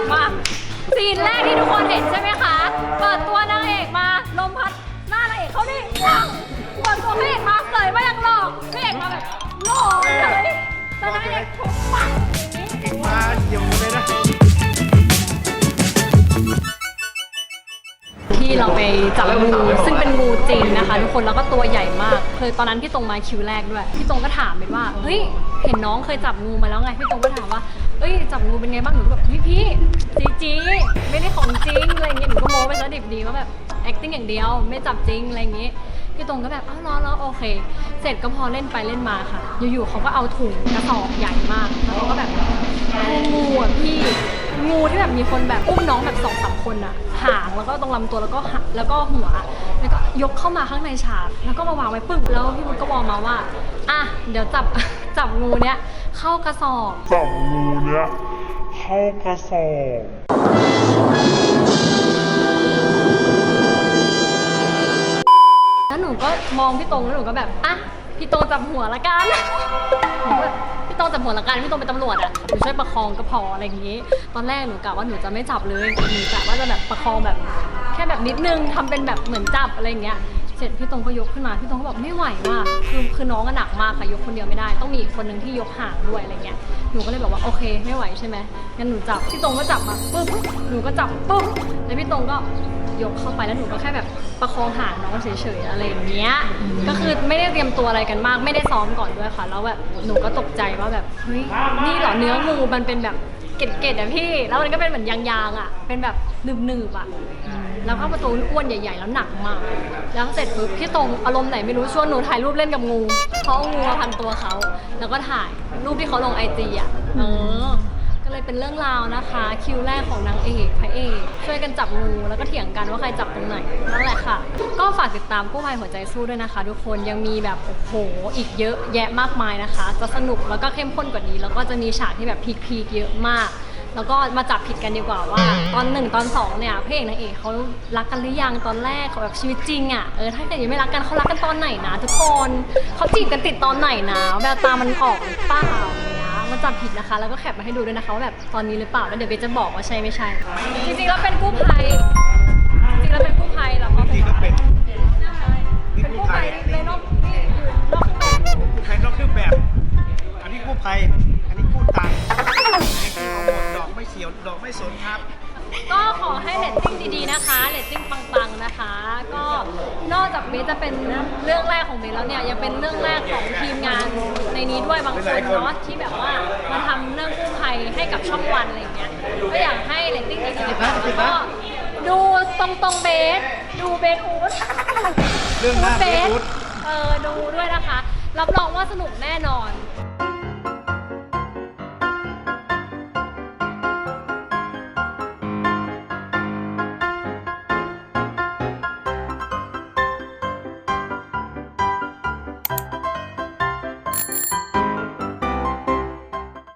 กมากซีนแรกที่ทุกคนเห็นใช่ไหมคะ เปิดตัวนางเอกมาลมพัดหน้านางเอกเขานี่ปังเปิดตัวพระเอกมาเสยมาอย่างหล่อพระเอกมาแบบหล่อเลยแต่นางเอกผม เราไปจับงูซึ่งเป็นงูจริงนะคะ ทุกคนแล้วก็ตัวใหญ่มากเคยตอนนั้นพี่ตรงมาคิวแรกด้วยพี่ตรงก็ถามเป็นว่าเฮ้ยเห็นน้องเคยจับงูมาแล้วไงพี่ตรงก็ถามว่าเอ้ยจับงูเป็นไงบ้างหนูก็แบบเฮ้ยพี่จีจีไม่ได้ของจริงอะไรเงี้ยหนูก็โม้ไปซะดิบดีว่าแบบ acting อย่างเดียวไม่จับจริงอะไรเงี้ยพี่ตรงก็แบบอ้าวรอรอโอเค เสร็จก็พอเล่นไปเล่นมาค่ะ อยู่ๆเขาก็เอาถุงกระสอบใหญ่มากแล้วเขาก็แบบงูอะพี่ งูที่แบบมีคนแบบอุ้มน้องแบบสองสามคนอะหางแล้วก็ตรงลำตัวแล้วก็หาแล้วก็หัว แล้วก็ยกเข้ามาข้างในฉาก แล้วก็มาวางไว้ปึ้งแล้วพี่บุญก็บอกมาว่าอะเดี๋ยวจับ จับงูเนี้ยเข้ากระสอบ จับงูเนี้ยเข้ากระสอบแล้วหนูก็มองพี่ตรงแล้วหนูก็แบบอะพี่ตรงจับหัวละกันหนูก็แบบ พี่ตรงจับหัวละกันพี่ตรงเป็นตำรวจอะหนูช่วยประคองก็พออะไรอย่างงี้ ตอนแรกหนูกะว่าหนูจะไม่จับเลยหนูกะว่าจะแบบประคองแบบแค่แบบนิดนึงทำเป็นแบบเหมือนจับอะไรอย่างเงี้ย เสร็จพี่ตรงก็ยกขึ้นมาพี่ตรงก็บอกไม่ไหวว่ะคือคือน้องก็หนักมากค่ะยกคนเดียวไม่ได้ ต้องมีอีกคนหนึ่งที่ยกห่างด้วยอะไรเงี้ยหนูก็เลยบอกว่าโอเคไม่ไหวใช่ไหมงั้นหนูจับพี่ตรงก็จับมาปุ๊บหนูก็จับปุ๊บแล้วพี่ตรงก็ ยกเข้าไปแล้วหนูก็แค่แบบประคองหางน้องเฉยๆอะไรอย่างเงี้ย ก็คือไม่ได้เตรียมตัวอะไรกันมาก ไม่ได้ซ้อมก่อนด้วยค่ะ แล้วแบบหนูก็ตกใจว่าแบบเฮ้ยนี่เหรอเนื้องูมันเป็นแบบเกล็ดๆอะพี่ แล้วมันก็เป็นเหมือนยางๆอะเป็นแบบหนึบๆอะแล้วก็ประตูอ้วนใหญ่ ๆ แล้วหนักมาก แล้วเสร็จปุ๊บพี่ตรงอารมณ์ไหนไม่รู้ชวนหนูถ่ายรูปเล่นกับงูเขาเอางูมาพันตัวเขา แล้วก็ถ่ายรูปที่เขาลงไอจีอะ เออ ก็เลยเป็นเรื่องราวนะคะ คิวแรกของนางเอกพระเอกช่วยกันจับงูแล้วก็เถียงกันว่าใครจับตรงไหนนั่นแหละค่ะ ก็ฝากติดตามกู้ภัยหัวใจสู้ด้วยนะคะ ทุกคนยังมีแบบโอ้โหอีกเยอะแยะมากมายนะคะ จะสนุกแล้วก็เข้มข้นกว่านี้ แล้วก็จะมีฉากที่แบบพีคๆเยอะมาก แล้วก็มาจับผิดกันดีกว่าว่า ตอนหนึ่งตอนสองเนี่ยพระเอกนางเอกเขารักกันหรือยังตอนแรกเขาแบบชีวิตจริงอะเออถ้าเกิดยังไม่รักกันเขารักกันตอนไหนนะ ทุกคนเขาจีบกันติดตอนไหนนะแววตามันออกหรือเปล่า จับผิดนะคะ แล้วก็แคปมาให้ดูด้วยนะคะว่าแบบตอนนี้หรือเปล่าแล้วเดี๋ยวเบสจะบอกว่าใช่ไม่ใช่ จริงๆแล้วเป็นกู้ภัย จริงๆแล้วเป็นกู้ภัยแล้วก็จริงก็เป็นนี่เป็นกู้กู้ภัภัยยในนอกนี่อยู่นอกเครื่องแบบ กู้ภัยนอกเครื่องแบบ อันนี้กู้ภัย อันนี้กู้ตังค์อันนี้กู้เอาหมดดอกไม่เสียวดอกไม่สนครับ ก็ขอให้เรตติ้งดีๆนะคะเรตติ้งปังๆนะคะ ก็นอกจากเบสจะเป็นเรื่องแรกของเบสแล้วเนี่ย ยังเป็นเรื่องแรกของทีมงานในนี้ ด้วยบางคนเนาะที่แบบว่ามาทำเรื่องกู้ภัยให้กับช่องวันอะไรอย่างเงี้ยก็อยากให้เรตติ้งดีๆนะคะแล้วก็ดูตรงๆเบสดูเบสอูดเรื่องหน้าเบเบสสอู๊ด เออดูด้วยนะคะ รับรองว่าสนุกแน่นอน